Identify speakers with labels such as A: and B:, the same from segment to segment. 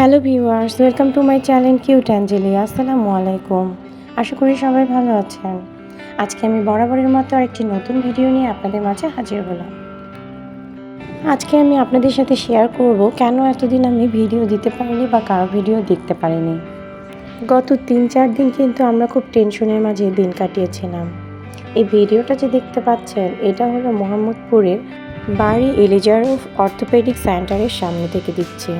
A: Hello viewers, welcome to my channel cute Angeli, আসসালামু আলাইকুম। আশা করি সবাই ভালো আছেন। আজকে আমি বরাবরের মতো আরেকটি নতুন ভিডিও নিয়ে আপনাদের মাঝে হাজির হলাম। আজকে আমি আপনাদের সাথে শেয়ার করব কেন এতদিন আমি ভিডিও দিতে পারিনি বা কারও ভিডিও দেখতে পারিনি। গত তিন চার দিন কিন্তু আমরা খুব টেনশনের মাঝে দিন কাটিয়েছিলাম। এই ভিডিওটা যে দেখতে পাচ্ছেন, এটা হলো মোহাম্মদপুরের বাড়ি এলিজারফ অর্থোপেডিক সেন্টারের সামনে থেকে দিচ্ছি।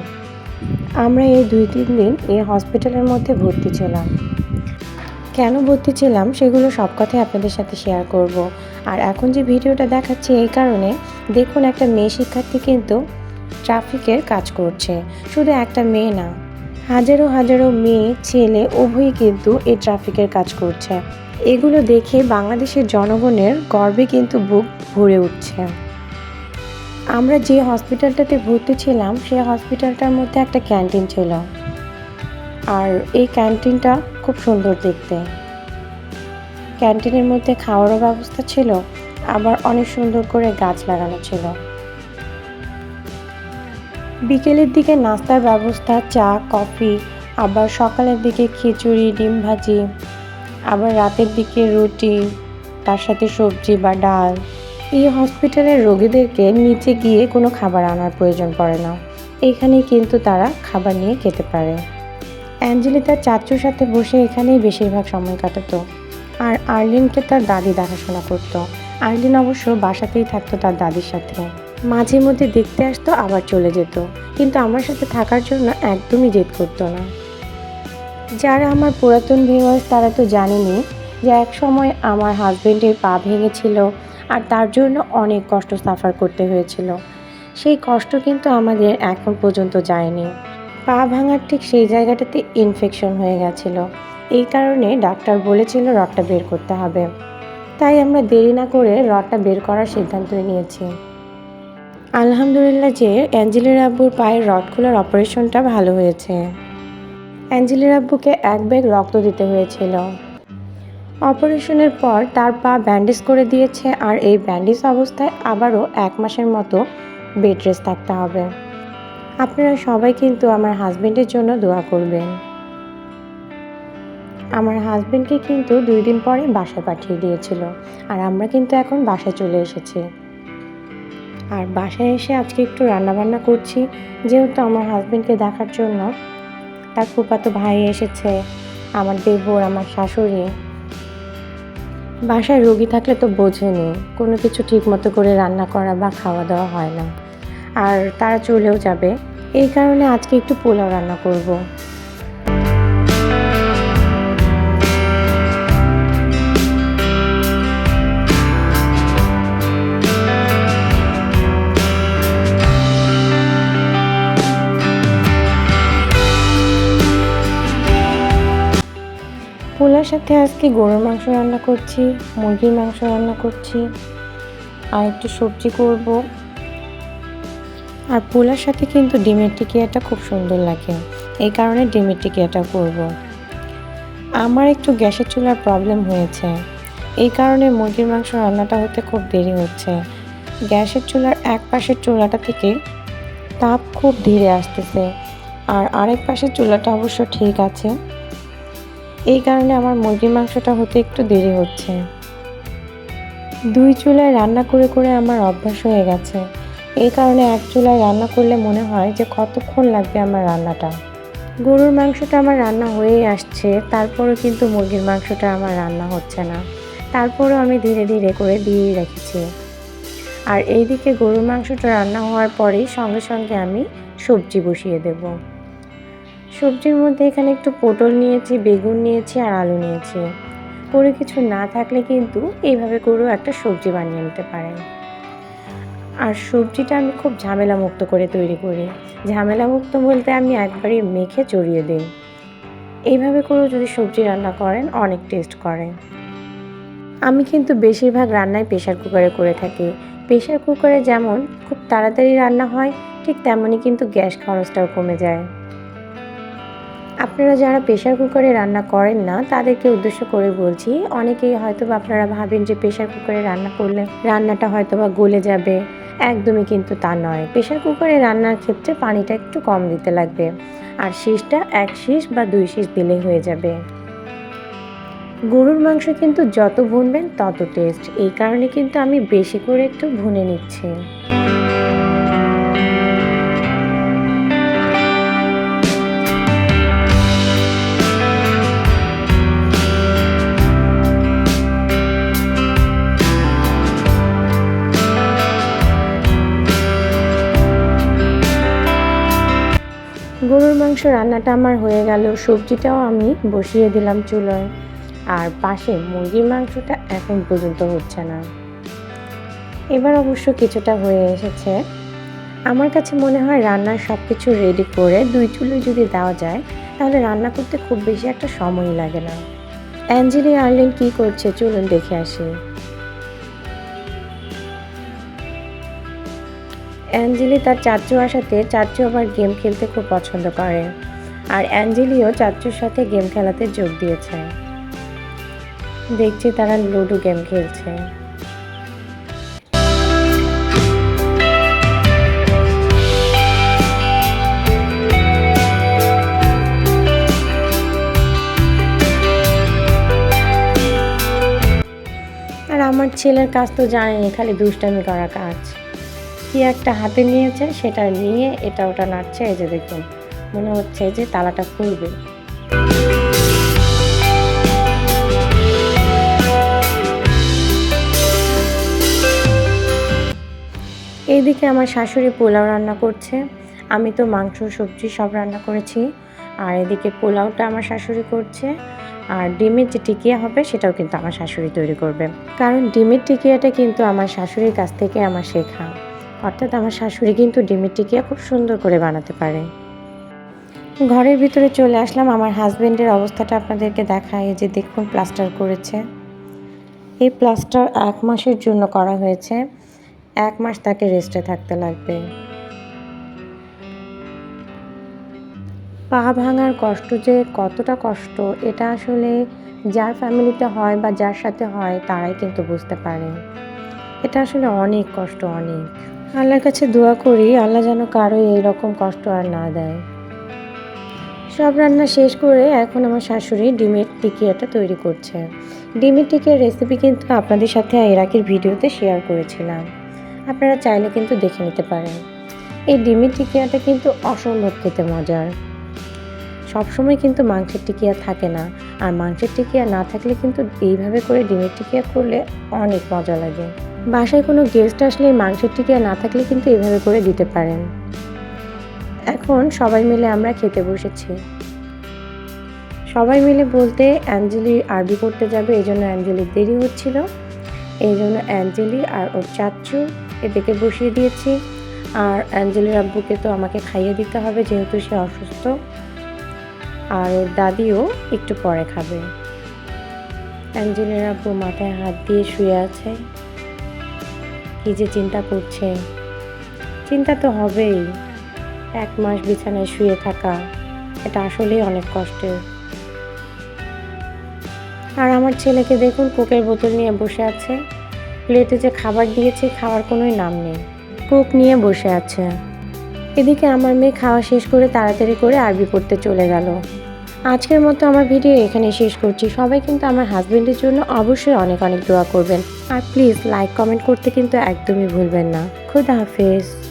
A: আমরা এই দুই, তিন দিন এই হসপিটালের মধ্যে ভর্তি ছিলাম। কেন ভর্তি ছিলাম সেগুলো সব কথাই আপনাদের সাথে শেয়ার করব। আর এখন যে ভিডিওটা দেখাচ্ছি এই কারণে দেখুন একটা মেয়ে শিক্ষার্থী কিন্তু ট্রাফিকের কাজ করছে। শুধু একটা মেয়ে না, হাজারো হাজারো মেয়ে, ছেলে, উভয়ই কিন্তু এই ট্রাফিকের কাজ করছে। এগুলো দেখে বাংলাদেশের জনগণের গর্বে কিন্তু বুক ভরে উঠছে। আমরা যে হসপিটালটাতে ভর্তি ছিলাম, সেই হসপিটালটার মধ্যে একটা ক্যান্টিন ছিল। আর এই ক্যান্টিনটা খুব সুন্দর দেখতে। ক্যান্টিনের মধ্যে খাওয়ারও ব্যবস্থা ছিল, আবার অনেক সুন্দর করে গাছ লাগানো ছিল। বিকেলের দিকে নাস্তার ব্যবস্থা, চা, কফি, আবার সকালের দিকে খিচুড়ি, ডিম ভাজি, আবার রাতের দিকে রুটি, তার সাথে সবজি বা ডাল। এই হসপিটালের রোগীদেরকে নিচে গিয়ে কোনো খাবার আনার প্রয়োজন পড়ে না। এখানেই কিন্তু তারা খাবার নিয়ে খেতে পারে। অ্যাঞ্জেলি তার চাচুর সাথে বসে এখানেই বেশিরভাগ সময় কাটাতো। আর আর্লিনকে তার দাদি দেখাশোনা করতো। আর্লিন অবশ্য বাসাতেই থাকতো তার দাদির সাথে। মাঝে মধ্যে দেখতে আসতো, আবার চলে যেত। কিন্তু আমার সাথে থাকার জন্য একদমই জেদ করতো না। যারা আমার পুরাতন ভিউয়ার্স তারা তো জানেনি যে এক সময় আমার হাজবেন্ডের পা ভেঙেছিল আর তার জন্য অনেক কষ্ট সাফার করতে হয়েছিল। সেই কষ্ট কিন্তু আমাদের এখন পর্যন্ত যায়নি। পা ভাঙার ঠিক সেই জায়গাটাতে ইনফেকশন হয়ে গেছিল। এই কারণে ডাক্তার বলেছিল রডটা বের করতে হবে। তাই আমরা দেরি না করে রডটা বের করার সিদ্ধান্ত নিয়েছি। আলহামদুলিল্লাহ যে অ্যাঞ্জেলির আব্বুর পায়ের রড খোলার অপারেশনটা ভালো হয়েছে। অ্যাঞ্জেলির আব্বুকে এক ব্যাগ রক্ত দিতে হয়েছিল। অপারেশনের পর তার পা ব্যান্ডেজ করে দিয়েছে আর এই ব্যান্ডেজ অবস্থায় আবারও এক মাসের মতো বেড রেস্ট থাকতে হবে। আপনারা সবাই কিন্তু আমার হাজবেন্ডের জন্য দোয়া করবেন। আমার হাজবেন্ডকে কিন্তু দুই দিন পরে বাসায় পাঠিয়ে দিয়েছিল আর আমরা কিন্তু এখন বাসায় চলে এসেছি। আর বাসায় এসে আজকে একটু রান্নাবান্না করছি, যেহেতু আমার হাজবেন্ডকে দেখার জন্য। তার ফুপাতো ভাই এসেছে, আমার দেবর, আমার শাশুড়ি। বাসায় রোগী থাকলে তো বোঝেনি, কোনো কিছু ঠিক মতো করে রান্না করা বা খাওয়া দাওয়া হয় না আর তারা চলেও যাবে এই কারণে আজকে একটু পোলাও রান্না করব। সাথে আজকে গরুর মাংস রান্না করছি, মুরগির মাংস রান্না করছি, আর একটু সবজি করব। আর পোলার সাথে কিন্তু ডিমের টিকিয়াটা খুব সুন্দর লাগে, এই কারণে ডিমের টিকিয়াটা করব। আমার একটু গ্যাসের চুলার প্রবলেম হয়েছে, এই কারণে মুরগির মাংস রান্নাটা হতে খুব দেরি হচ্ছে। গ্যাসের চুলার এক পাশের চুলাটা থেকে তাপ খুব ধীরে আসতেছে, আর আরেক পাশের চুলাটা অবশ্য ঠিক আছে। এই কারণে আমার মুরগির মাংসটা হতে একটু দেরি হচ্ছে। দুই চুলায় রান্না করে করে আমার অভ্যাস হয়ে গেছে। এই কারণে এক চুলায় রান্না করলে মনে হয় যে কতক্ষণ লাগবে আমার রান্নাটা। গরুর মাংসটা আমার রান্না হয়েই আসছে, তারপরেও কিন্তু মুরগির মাংসটা আমার রান্না হচ্ছে না। তারপরেও আমি ধীরে ধীরে করে দিয়েই রেখেছি। আর এইদিকে গরুর মাংসটা রান্না হওয়ার পরেই সঙ্গে সঙ্গে আমি সবজি বসিয়ে দেবো। সবজির মধ্যে এখানে একটু পটল নিয়েছি, বেগুন নিয়েছি আর আলু নিয়েছি। করে কিছু না থাকলে কিন্তু এইভাবে করেও একটা সবজি বানিয়ে নিতে পারেন আর সবজিটা আমি খুব ঝামেলা মুক্ত করে তৈরি করি। ঝামেলা মুক্ত বলতে আমি একবারই মেখে চড়িয়ে দিই। এইভাবে করেও যদি সবজি রান্না করেন, অনেক টেস্ট করেন আমি কিন্তু বেশিরভাগ রান্নাই প্রেশার কুকারে করে থাকি। প্রেশার কুকারে যেমন খুব তাড়াতাড়ি রান্না হয়, ঠিক তেমনই কিন্তু গ্যাস খরচটাও কমে যায়। আপনারা যারা প্রেশার কুকারে রান্না করেন না, তাদেরকে উদ্দেশ্য করে বলছি, অনেকেই হয়তো বা আপনারা ভাবেন যে প্রেশার কুকারে রান্না করলে রান্নাটা হয়তো বা গলে যাবে। একদমই কিন্তু তা নয়। প্রেশার কুকারে রান্নার ক্ষেত্রে পানিটা একটু কম দিতে লাগবে। আর শীষটা এক শীষ বা দুই শীষ দিলেই হয়ে যাবে। গরুর মাংস কিন্তু যত ভুনবেন তত টেস্ট এই কারণে কিন্তু আমি বেশি করে একটু ভুনে নিচ্ছি। মাংস রান্নাটা আমার হয়ে গেল। সবজিটাও আমি বসিয়ে দিলাম চুলোয়। আর পাশে মুরগির মাংসটা এখন পর্যন্ত হচ্ছে না। এবার অবশ্য কিছুটা হয়ে এসেছে। আমার কাছে মনে হয় রান্নার সব কিছু রেডি করে দুই চুলোয় যদি দেওয়া যায়, তাহলে রান্না করতে খুব বেশি একটা সময় লাগে না। অ্যাঞ্জেলি আর্লেন কি করছে চলুন দেখে আসি। অ্যাঞ্জেলি তার চাচু আসাতে চাচু আবার গেম খেলতে খুব পছন্দ করে। আর অ্যাঞ্জেলিও চাচুর সাথে গেম খেলাতে যোগ দিয়েছে। দেখছি তারা লুডো গেম খেলছে। আর আমার ছেলের কাজ তো জানেনি খালি দুষ্টামি করা কাজ। কি একটা হাতে নিয়েছে সেটা নিয়ে এটা ওটা নাড়ছে, এই যে দেখুন, মনে হচ্ছে যে তালাটা খুলবে। এইদিকে আমার শাশুড়ি পোলাও রান্না করছে, আমি তো মাংস, সবজি সব রান্না করেছি, আর এদিকে পোলাওটা আমার শাশুড়ি করছে, আর ডিমের যে টিকিয়া হবে সেটাও কিন্তু আমার শাশুড়ি তৈরি করবে। কারণ ডিমের টিকিয়াটা কিন্তু আমার শাশুড়ির কাছ থেকে আমার শেখা। অর্থাৎ আমার শাশুড়ি কিন্তু ডিমের টিকিয়া খুব সুন্দর করে বানাতে পারে। ঘরের ভিতরে চলে আসলাম, আমার হাজবেন্ডের অবস্থাটা আপনাদেরকে দেখায় যে দেখুন প্লাস্টার করেছে। এই প্লাস্টার এক মাসের জন্য করা হয়েছে, এক মাস তাকে রেস্টে থাকতে লাগবে। পা ভাঙার কষ্ট যে কতটা কষ্ট, এটা আসলে যার ফ্যামিলিতে হয় বা যার সাথে হয়, তারাই কিন্তু বুঝতে পারে। এটা আসলে অনেক কষ্ট, অনেক। আল্লাহর কাছে দোয়া করি, আল্লাহ যেন কারও এইরকম কষ্ট আর না দেয়। সব রান্না শেষ করে এখন আমার শাশুড়ি ডিমের টিকিয়াটা তৈরি করছে। ডিমের টিকিয়ার রেসিপি কিন্তু আপনাদের সাথে এর আগের ভিডিওতে শেয়ার করেছিলাম। আপনারা চাইলে কিন্তু দেখে নিতে পারেন। এই ডিমের টিকিয়াটা কিন্তু অসম্ভব খেতে মজার। সবসময় কিন্তু মাংসের টিকিয়া থাকে না। আর মাংসের টিকিয়া না থাকলে কিন্তু এইভাবে করে ডিমের টিকিয়া করলে অনেক মজা লাগে। বাসায় কোনো গেস্ট আসলে মাংসের টিকিয়া না থাকলে কিন্তু এভাবে করে দিতে পারেন। এখন সবাই মিলে আমরা খেতে বসেছি। সবাই মিলে বলতে অ্যাঞ্জেলি আরবি করতে যাবে, এই জন্য অ্যাঞ্জেলির দেরি হচ্ছিল। এই জন্য অ্যাঞ্জেলি আর ওর চাচ্চু এদেরকে বসিয়ে দিয়েছি। আর অ্যাঞ্জেলির আব্বুকে তো আমাকে খাইয়ে দিতে হবে, যেহেতু সে অসুস্থ। আর ওর দাদিও একটু পরে খাবে। অ্যাঞ্জেলির আব্বু মাথায় হাত দিয়ে শুয়ে আছে। কি যে চিন্তা করছে? চিন্তা তো হবেই। এক মাস বিছানায় শুয়ে থাকা, এটা আসলেই অনেক কষ্টের। আর আমার ছেলেকে দেখুন কোকের বোতল নিয়ে বসে আছে। প্লেটে যে খাবার দিয়েছে, খাওয়ার কোনোই নাম নেই। কোক নিয়ে বসে আছে। এদিকে আমার মেয়ে খাওয়া শেষ করে তাড়াতাড়ি করে আরবি পড়তে চলে গেল। আজকের মতো আমার ভিডিও এখানে শেষ করছি। সবাই কিন্তু আমার হাজব্যান্ডের জন্য অবশ্যই অনেক অনেক দোয়া করবেন। আর প্লিজ লাইক কমেন্ট করতে কিন্তু একদমই ভুলবেন না। খুদা হাফেজ।